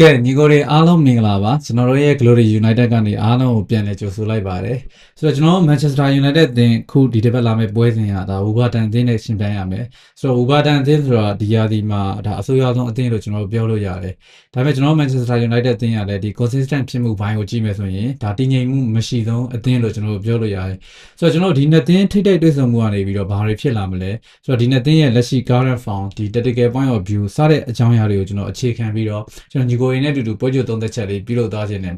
ကဲညီကိုတွေအားလုံးမင်္ဂလာပါကျွန်တော်တို့ရဲ့ Glory United ကနေအားလုံးကိုပြန်လည်ကြိုဆိုလိုက်ပါတယ်ဆိုတော့ကျွန်တော်တို့ Manchester United အသင်းခုဒီတစ်ပတ်လာမယ့်ပွဲစဉ်ကဒါ Wolverhampton အသင်းနဲ့ရှင်ပြိုင်ရမယ်ဆိုတော့ Wolverhampton အသင်းဆိုတာဒီရာသီမှာဒါအဆိုးရွားဆုံးအသင်းလို့ကျွန်တော်တို့ပြောလို့ရတယ်ဒါပေမဲ့ကျွန်တော်တို့ Manchester United အသင်းကလည်းဒီ consistent ဖြစ်မှုဘိုင်းကိုကြည့်မယ်ဆိုရင်ဒါတည်ငြိမ်မှုမရှိဆုံးအသင်းလို့ကျွန်တော်တို့ပြောလို့ရတယ်ဆိုတော့ကျွန်တော်တို့ဒီနှစ်သင်းထိတိုက်တွေ့ဆုံမှုကနေပြီးတော့ဘာတွေဖြစ်လာမလဲဆိုတော့ဒီနှစ်သင်းရဲ့လက်ရှိ current form ဒီ tactical point of view စတဲ့အကြောင်းအရာတွေကိုကျွန်တော်အခြေခံပြီးတော့ကျွန်တော်ညီကိုရင်းနဲ့အတူတူပွဲကြိုသုံးသက်ချက်လေးပြုလုပ်သွားခြင်းနဲ့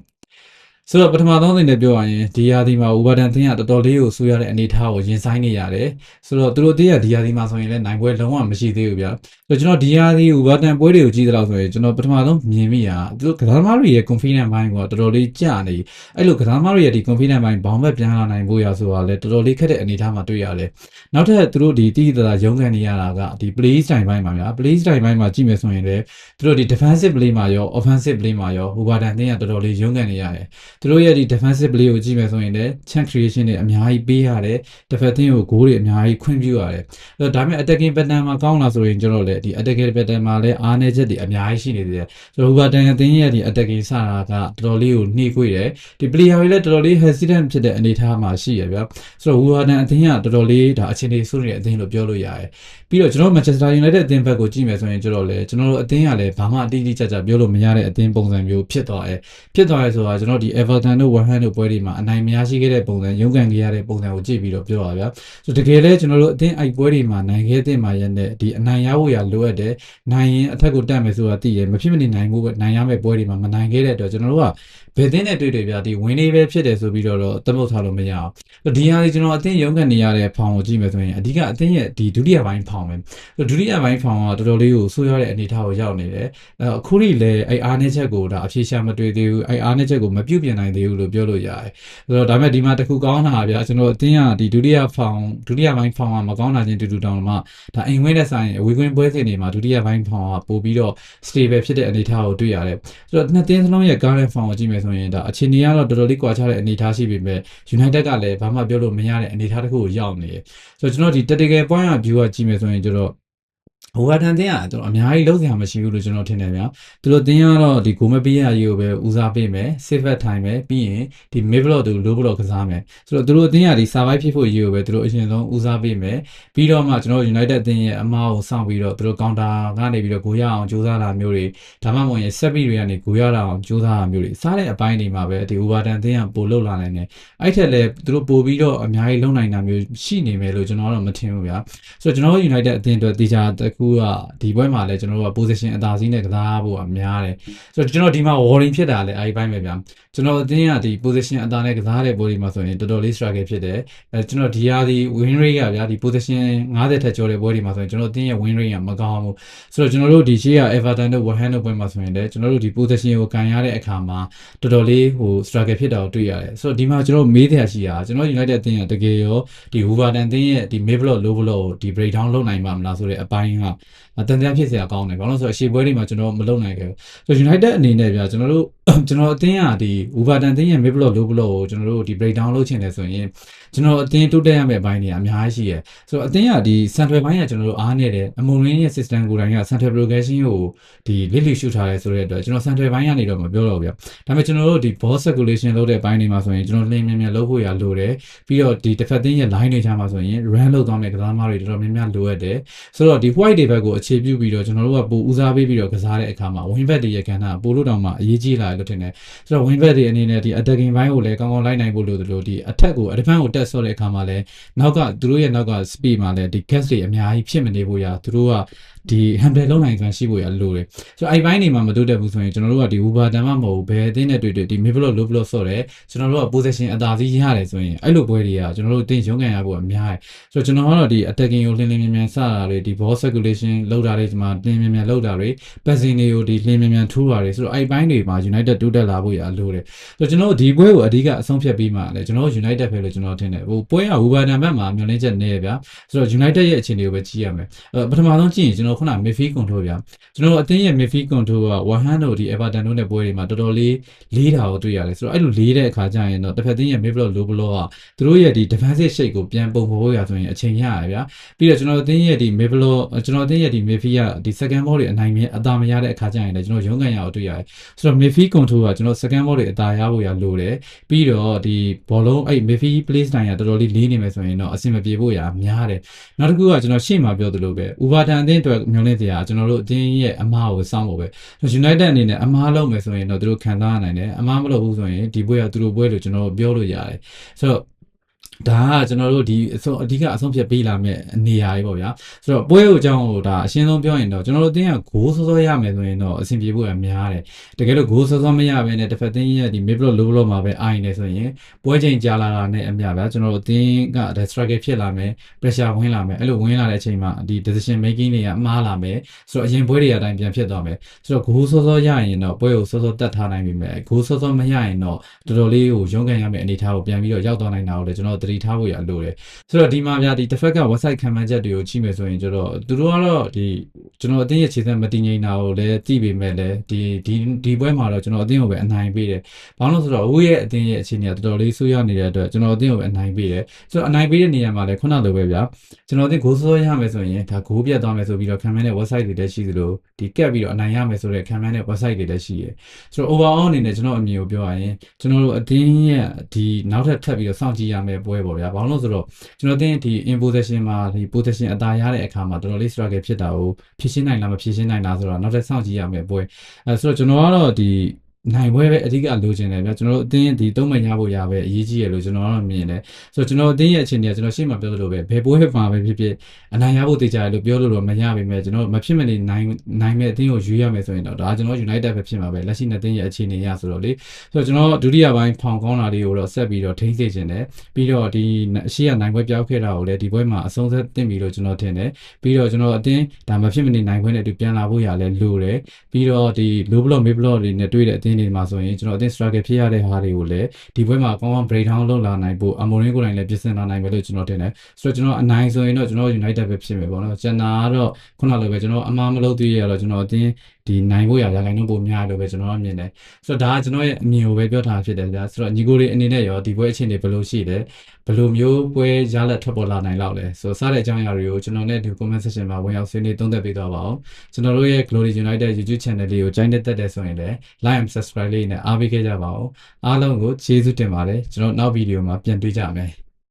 ဆိုတော့ပထမဆုံးအနေနဲ့ပြောရရင်ဒီယာဒီမှာ Wolverhampton အသင်းကတော်တော်လေးကိုဆူရတဲ့အနေအထားကိုရင်ဆိုင်နေရတယ်ဆိုတော့သူတို့အသင်းကဒီယာဒီမှာဆိုရင်လည်းနိုင်ပွဲလုံးဝမရှိသေးဘူးဗျာဆိုတော့ကျွန်တော်ဒီယာဒီ Wolverhampton ပွဲတွေကိုကြည့်သလောက်ဆိုရင်ကျွန်တော်ပထမဆုံးမြင်မိတာသူတို့ကစားသမားတွေရဲ့ confidence ဘိုင်းကတော်တော်လေးကျနေအဲ့လိုကစားသမားတွေရဲ့ဒီ confidence ဘိုင်းဘောင်းဘက်ပြန်လာနိုင်ဖို့ရဆိုတာလည်းတော်တော်လေးခက်တဲ့အနေအထားမှာတွေ့ရတယ်နောက်ထပ်သူတို့ဒီတိတိတသာရုံးကန်နေရတာကဒီ play style ဘိုင်းမှာဗျာ play style ဘိုင်းမှာကြည့်မယ်ဆိုရင်လည်းသူတို့ဒီ defensive play မှာရော offensive play မှာရော Wolverhampton အသင်းကတော်တော်လေးရုံးကန်နေရတယ်သူတို့ရဲ့ဒီ defensive play ကိုကြည့်မယ်ဆိုရင်လည်း chance creation တွေအများကြီးပေးရတယ်တစ်ဖက်သင်းကို goal တွေအများကြီးခွင့်ပြုရတယ်အဲ့တော့ဒါပေမဲ့ attacking pattern မှာကောင်းလာဆိုရင်ကျွန်တော်လည်းဒီ attacking pattern မှာလည်းအားနည်းချက်တွေအများကြီးရှိနေသေးတယ်ဆိုတော့ Wolverhampton အသင်းရဲ့ဒီ attacking စတာကတော်တော်လေးကိုနှိကွေးတယ်ဒီ player တွေလည်းတော်တော်လေး hesitant ဖြစ်တဲ့အနေအထားမှာရှိရဗျာဆိုတော့ Wolverhampton အသင်းကတော်တော်လေးဒါအခြေအနေဆိုးနေတဲ့အသင်းလို့ပြောလို့ရတယ်ပြီးတော့ကျွန်တော် Manchester United အသင်းဘက်ကိုကြည့်မယ်ဆိုရင်ကျွန်တော်လည်းကျွန်တော်တို့အသင်းကလည်းဘာမှအတိအကျကျပြောလို့မရတဲ့အသင်းပုံစံမျိုးဖြစ်သွားတယ်ဖြစ်သွားရဲဆိုတာကျွန်တော်ဒီ Everton တို့ West Ham တို့ပွဲတွေမှာအနိုင်မရရှိခဲ့တဲ့ပုံစံရုန်းကန်ခဲ့ရတဲ့ပုံစံကိုကြည့်ပြီးတော့ပြောတာဗျာဆိုတကယ်လဲကျွန်တော်တို့အသင်းအိုက်ပွဲတွေမှာနိုင်ခဲ့တဲ့မှာရက်နဲ့ဒီအနိုင်ရဖို့ရလိုအပ်တယ်နိုင်ရင်အထက်ကိုတက်မယ်ဆိုတာသိရမဖြစ်မနေနိုင်ဖို့ပဲနိုင်ရမယ့်ပွဲတွေမှာမနိုင်ခဲ့တဲ့အတွက်ကျွန်တော်တို့ကဘယ်သင်းနဲ့တွေ့တွေ့ဗျာဒီဝင်းလေးပဲဖြစ်တယ်ဆိုပြီးတော့တော့သမုတ်ထားလို့မရအောင်ဒီဟာကြီးကျွန်တော်အသင်းရုန်းကန်နေရတဲ့ဖောင်ကိုကြည့်မယ်ဆိုရင်အဓိကအသင်းရဲ့ဒီဒုတိယပိုင်းဖောင်ပဲဒုတိယပိုင်းဖောင်ကတော်တော်လေးကိုဆိုးရတဲ့အနေအထားကိုရောက်နေတယ်အခုထိလည်းအဲ့အားနည်းချက်ကိုဒါအဖြေရှာမတွေ့သေးဘူးအဲ့အားနည်းချက်ကိုမပြုတ်ပြင်နိုင်သေးဘူးလို့ပြောလို့ရတယ်ဆိုတော့ဒါပေမဲ့ဒီမှာတခုကောင်းတာဗျာကျွန်တော်အသင်းကဒီဒုတိယဖောင်ဒုတိယပိုင်းဖောင်ကမကောင်းတာချင်းတူတူတောင်မှဒါအိမ်ဝင်းတဲ့ဆိုင်အဝေးကွင်းပွဲစဉ်တွေမှာဒုတိယပိုင်းဖောင်ကပို့ပြီးတော့ stable ဖြစ်တဲ့အနေအထားကိုတွေ့ရတယ်ဆိုတော့နှစ်သင်းစလုံးရဲ့ current form ကိုကြည့်မယ်ဆိုရင်ဒါအခြေအနေကတော့တော်တော်လေးကွာခြားတဲ့အနေအထားရှိပေမဲ့ United ကလည်းဘာမှပြောလို့မရတဲ့အနေအထားတစ်ခုကိုရောက်နေတယ်ဆိုတော့ကျွန်တော်ဒီ tactical point of view ကကြည့်မယ်ဆိုရင်ကျွန်တော် ဟိုဝါတန်တင်းကကျွန်တော်အများကြီးလုံးစရာမရှိဘူးလို့ကျွန်တော်ထင်တယ်ဗျာသူတို့တင်းကတော့ဒီဂိုမပေးရရေးကိုပဲဦးစားပေးမယ် save at time ပဲပြီးရင်ဒီ mid block တူ low block ကစားမယ်ဆိုတော့သူတို့တင်းကဒီ survive ဖြစ်ဖို့ရေးကိုပဲသူတို့အရင်ဆုံးဦးစားပေးမယ်ပြီးတော့မှကျွန်တော် United တင်းရဲ့အမားကိုစောင့်ပြီးတော့သူတို့ counter ကနေပြီးတော့ဂိုရအောင်ကြိုးစားတာမျိုးတွေဒါမှမဟုတ်ရင် set beat တွေကနေဂိုရတာအောင်ကြိုးစားတာမျိုးတွေစားတဲ့အပိုင်းတွေမှာပဲဒီ Overton တင်းကပို့လောက်လာနိုင်တယ်အဲ့ထက်လည်းသူတို့ပို့ပြီးတော့အများကြီးလုံနိုင်တာမျိုးရှိနေမယ်လို့ကျွန်တော်တော့မထင်ဘူးဗျာဆိုတော့ကျွန်တော် United အသင်းအတွက်တေချာတကူကဒီပွဲမှာလည်းကျွန်တော်တို့က position အသာစီးနဲ့ကစားဖို့အများတယ်ဆိုတော့ကျွန်တော်ဒီမှာ warning ဖြစ်တာလည်းအဲဒီဘိုင်းပဲဗျာကျွန်တော်အသင်းကဒီ position အသာနဲ့ကစားတဲ့ပွဲတွေမှာဆိုရင်တော်တော်လေး struggle ဖြစ်တယ်အဲကျွန်တော်ဒီဟာဒီ win rate ကဗျာဒီ position 50ထက်ကျော်တဲ့ပွဲတွေမှာဆိုရင်ကျွန်တော်အသင်းရဲ့ win rate ကမကောင်းဘူးဆိုတော့ကျွန်တော်တို့ဒီရှေ့က Everton တို့ West Ham တို့ပွဲမှာဆိုရင်လည်းကျွန်တော်တို့ဒီ position ကိုကန်ရတဲ့အခါမှာတော်တော်လေးဟို struggle ဖြစ်တာကိုတွေ့ရတယ်ဆိုတော့ဒီမှာကျွန်တော်မေးတဲ့အရှိတာကျွန်တော် United အသင်းကတကယ်ရောဒီ Wolverhampton အသင်းရဲ့ဒီ mid block low block ကိုဒီ break down လုပ်နိုင်ပါမလားဆိုတဲ့အပိုင်းကတန်တရားဖြစ်စရာကောင်းတယ်ဘာလို့လဲဆိုတော့အရှေ့ပွဲတွေမှာကျွန်တော်မလုပ်နိုင်ခဲ့ဘူးဆိုတော့ United အနေနဲ့ဗျာကျွန်တော်တို့ကျွန်တော်အသင်းကဒီ Wolverhampton အသင်းရဲ့ mid block low block ကိုကျွန်တော်တို့ဒီ break down လုပ်ချင်တယ်ဆိုရင်ကျွန်တော်အသင်းတိုးတက်ရမယ့်အပိုင်းတွေအများကြီးရှိရယ်ဆိုတော့အသင်းကဒီ central ဘိုင်းကကျွန်တော်တို့အားနေတယ်အမုံရင်းရဲ့ system ကိုယ်တိုင်က central progression ကိုဒီလစ်လစ်ရှုထားရဲဆိုတဲ့အတွက်ကျွန်တော် central ဘိုင်းကနေတော့မပြောတော့ဘူးဗျာဒါပေမဲ့ကျွန်တော်တို့ဒီ ball circulation လုပ်တဲ့ဘိုင်းတွေမှာဆိုရင်ကျွန်တော်လင်းမြင်မြင်လုပ်ဖို့ရလိုတယ်ပြီးတော့ဒီတစ်ဖက်သင်းရဲ့ line တွေချမှာဆိုရင် run လုပ်သွားမယ့်ကစားသမားတွေတော်တော်များများလိုအပ်တယ်ဆိုတော့ဒီ white တွေဘက်ကိုအခြေပြုပြီးတော့ကျွန်တော်တို့ကပိုဦးစားပေးပြီးတော့ကစားတဲ့အခါမှာ win back တွေရဲ့ကဏ္ဍပိုလို့တောင်မှအရေးကြီးလာတယ်လို့ထင်တယ်ဆိုတော့ win back တွေအနေနဲ့ဒီ attacking ဘိုင်းကိုလည်းကောင်းကောင်းလိုက်နိုင်ဖို့လိုတယ်လို့ဒီ attack ကို advance ကိုတက်ဆော့တဲ့အခါမှာလည်းနောက်ကသူတို့ရဲ့နောက်က speed မှာလည်းဒီ gas တွေအများကြီးဖြစ်မနေဖို့ရသူတို့ကဒီ handle လုံးနိုင်စွမ်းရှိဖို့ရလိုတယ်ဆိုတော့အဲ့ဘိုင်းတွေမှာမတိုးတက်ဘူးဆိုရင်ကျွန်တော်တို့ကဒီ Uber တန်မှမဟုတ်ဘူးဘယ်အသင်းနဲ့တွေ့တွေ့ဒီ mid block low block ဆော့တယ်ကျွန်တော်တို့က position အသာစီးရတယ်ဆိုရင်အဲ့လိုပွဲတွေကကျွန်တော်တို့အသင်းရုံးကန်ရဖို့အများတယ်ဆိုတော့ကျွန်တော်ကတော့ဒီ attacking ကိုလင်းလင်းမြန်မြန်စတာတွေဒီ ball circulation လောက်တာတွေဒီမှာလင်းမြန်မြန်လောက်တာတွေ passing တွေကိုဒီလင်းမြန်မြန်ထိုးတာတွေဆိုတော့အဲ့ဘိုင်းတွေမှာ United တိုးတက်လာဖို့ရလိုတယ်ဆိုတော့ကျွန်တော်တို့ဒီပွဲကိုအဓိကအဆုံးဖြတ်ပြီးမှလည်းကျွန်တော်တို့ United ပဲလို့ကျွန်တော်ထင်တယ်ဟိုပွဲက Uber တန်ဘက်မှာမျှော်လင့်ချက်နေရဗျာဆိုတော့ United ရဲ့အခြေအနေကိုပဲကြည့်ရမယ်အဲပထမဆုံးကြည့်ရင်ကျွန်တော်တော်ခုန midfield control ဗျာကျွန်တော်တို့အသင်းရဲ့ midfield control က Wahan တို့ဒီ Everton တို့နဲ့ပွဲတွေမှာတော်တော်လေးလေးတာကိုတွေ့ရတယ်ဆိုတော့အဲ့လိုလေးတဲ့အခါကျရင်တော့တစ်ဖက်သင်းရဲ့ mid block low block ကသူတို့ရဲ့ဒီ defensive shape ကိုပြန်ပုံဖော်ဖို့ရဆိုရင်အချိန်ရရဗျာပြီးတော့ကျွန်တော်တို့အသင်းရဲ့ဒီ mid block ကျွန်တော်အသင်းရဲ့ဒီ midfield ကဒီ second ball တွေအနိုင်မြအသာမရတဲ့အခါကျရင်လည်းကျွန်တော်ရုံးကန်ရအောင်တွေ့ရတယ်ဆိုတော့ midfield control ကကျွန်တော် second ball တွေအသာရဖို့ရလိုတယ်ပြီးတော့ဒီဘောလုံးအဲ့ midfield play style ကတော်တော်လေးလေးနေမယ်ဆိုရင်တော့အဆင်မပြေဖို့ရများတယ်နောက်တစ်ခုကကျွန်တော်ရှေ့မှာပြောသလိုပဲ Uberton အသင်းအတွက်မျှော်လင့်စရာကျွန်တော်တို့အသင်းရဲ့အမားကိုစောင့်ဖို့ပဲ United အနေနဲ့အမားလုပ်မယ်ဆိုရင်တော့သူတို့ခံစားရနိုင်တယ်အမားမလုပ်ဘူးဆိုရင်ဒီပွဲကသူတို့ပွဲလို့ကျွန်တော်ပြောလို့ရတယ်ဆိုတော့ ဒါကကျွန်တော်တို့ဒီအဆုံးအဓိကအဆုံးဖြတ်ပေးလာမယ့်နေရာကြီးပေါ့ဗျာဆိုတော့ပွဲကိုအကြောင်းကိုဒါအရှင်းဆုံးပြောရင်တော့ကျွန်တော်တို့အသင်းကဂိုးစောစောရမယ်ဆိုရင်တော့အဆင်ပြေဖို့ရများတယ်တကယ်လို့ဂိုးစောစောမရဘဲနဲ့တစ်ဖက်သင်းရဲ့ဒီ mid block low block မှာပဲအိုင်နေဆိုရင်ပွဲချိန်ကြာလာတာနဲ့အမျှဗျာကျွန်တော်တို့အသင်းက struggle ဖြစ်လာမယ် pressure ဝင်လာမယ်အဲ့လိုဝင်လာတဲ့အချိန်မှာဒီ decision making တွေကမှားလာမယ်ဆိုတော့အရင်ပွဲတွေအတိုင်းပြန်ဖြစ်သွားမယ်ဆိုတော့ဂိုးစောစောရရင်တော့ပွဲကိုစောစောတတ်ထားနိုင်ပြီမယ်ဂိုးစောစောမရရင်တော့တော်တော်လေးကိုရုန်းကန်ရမယ့်အနေအထားကိုပြန်ပြီးတော့ရောက်သွားနိုင်တာကိုလည်းကျွန်တော်သတိထားဖို့ရလိုတယ်ဆိုတော့ဒီမှာဗျာဒီတစ်ဖက်က website ခံမှန်းချက်တွေကိုကြည့်မယ်ဆိုရင်ကျတော့သူတို့ကတော့ဒီ ကျွန်တော်အတင်းရဲ့ခြေစက်မတည်ငြိမ်တာကိုလည်းသိပေမဲ့လည်းဒီဒီဒီပွဲမှာတော့ကျွန်တော်အတင်းကိုပဲအနိုင်ပေးတယ်ဘာလို့လဲဆိုတော့ဦးရဲ့အတင်းရဲ့အခြေအနေကတော်တော်လေးဆိုးရွားနေတဲ့အတွက်ကျွန်တော်အတင်းကိုပဲအနိုင်ပေးတယ်ဆိုတော့အနိုင်ပေးတဲ့နေရာမှာလည်းခုနလိုပဲဗျာကျွန်တော်အတင်းဂိုးစောရမယ်ဆိုရင်ဒါဂိုးပြတ်သွားမယ်ဆိုပြီးတော့ခံမှန်းတဲ့ website တွေလည်းရှိသလိုဒီကက်ပြီးတော့အနိုင်ရမယ်ဆိုတဲ့ခံမှန်းတဲ့ website တွေလည်းရှိရယ်ဆိုတော့ overall အနေနဲ့ကျွန်တော်အမြင်ကိုပြောရရင်ကျွန်တော်တို့အတင်းရဲ့ဒီနောက်ထပ်ထပ်ပြီးတော့စောင့်ကြည့်ရမယ့်ပွဲပေါ့ဗျာဘာလို့လဲဆိုတော့ကျွန်တော်အတင်းဒီ in position မှာဒီ position အသာရတဲ့အခါမှာတော်တော်လေး struggle ဖြစ်တာကိုဖြည့်ရှင်းနိုင်လားမဖြည့်ရှင်းနိုင်လားဆိုတော့နောက်ထပ်စောင့်ကြည့်ရမယ့်ပွဲအဲဆိုတော့ကျွန်တော်ကတော့ဒီ နိုင်ပွဲပဲအဓိကလိုချင်တယ်ဗျာကျွန်တော်တို့အတင်းဒီသုံးမရဖို့ရပဲအရေးကြီးရလို့ကျွန်တော်ကတော့မြင်တယ်ဆိုတော့ကျွန်တော်အတင်းရဲ့အခြေအနေကကျွန်တော်ရှေ့မှာပြောသလိုပဲဘယ်ပွဲမှာပဲဖြစ်ဖြစ်အနိုင်ရဖို့တေချာတယ်လို့ပြောလို့တော့မရပါပဲကျွန်တော်မဖြစ်မနေနိုင်နိုင်မဲ့အတင်းကိုယူရမယ်ဆိုရင်တော့ဒါကျွန်တော် United ပဲဖြစ်မှာပဲလက်ရှိနှစ်တင်းရဲ့အခြေအနေရဆိုတော့လေဆိုတော့ကျွန်တော်ဒုတိယပိုင်းဖောင်ကောင်းတာလေးကိုတော့ဆက်ပြီးတော့ထိန်းစေခြင်းတယ်ပြီးတော့ဒီအရှိရနိုင်ပွဲပြောက်ခဲ့တာကိုလည်းဒီပွဲမှာအဆုံးသက်တင်ပြီလို့ကျွန်တော်ထင်တယ်ပြီးတော့ကျွန်တော်အတင်းဒါမဖြစ်မနေနိုင်ပွဲနဲ့အတူပြန်လာဖို့ရလဲလိုတယ်ပြီးတော့ဒီ low block mid block တွေနဲ့တွေ့တဲ့အတင်းတွေမှာဆိုရင်ကျွန်တော်အတင်း struggle ဖြစ်ရတဲ့ဟာတွေကိုလည်းဒီပွဲမှာကောင်းကောင်း break down လုပ်လာနိုင်ဖို့အမိုရင်းကိုယ်တိုင်လည်းပြင်ဆင်လာနိုင်မယ်လို့ကျွန်တော်ထင်တယ်ဆိုတော့ကျွန်တော်အနိုင်ဆိုရင်တော့ကျွန်တော် United ပဲဖြစ်မယ်ပေါ့နော်ကျန်တာကတော့ခုနလိုပဲကျွန်တော်အမှားမလုပ်သေးရတော့ကျွန်တော်အတင်း ဒီနိုင်ဖို့ရရခိုင်နှုန်းပုံများလို့ပဲကျွန်တော်ကမြင်တယ်ဆိုတော့ဒါကကျွန်တော်ရဲ့အမြင်ကိုပဲပြောထားဖြစ်တယ်ဗျာဆိုတော့ညီကိုလေးအနေနဲ့ရောဒီပွဲအခြေအနေဘယ်လိုရှိလဲဘယ်လိုမျိုးပွဲရလက်ထွက်ပေါ်လာနိုင်လောက်လဲဆိုတော့စားတဲ့အကြောင်းအရာတွေကိုကျွန်တော်နဲ့ဒီ comment section မှာဝင်ရောက်ဆွေးနွေးသုံးသပ်ပေးသွားပါအောင်ကျွန်တော်တို့ရဲ့ Glory United YouTube channel လေးကိုကြိုင်းတက်တက်တယ်ဆိုရင်လည်း like and subscribe လေးနဲ့အားပေးခဲ့ကြပါဦးအားလုံးကိုကျေးဇူးတင်ပါတယ်ကျွန်တော်နောက်ဗီဒီယိုမှာပြန်တွေ့ကြမယ်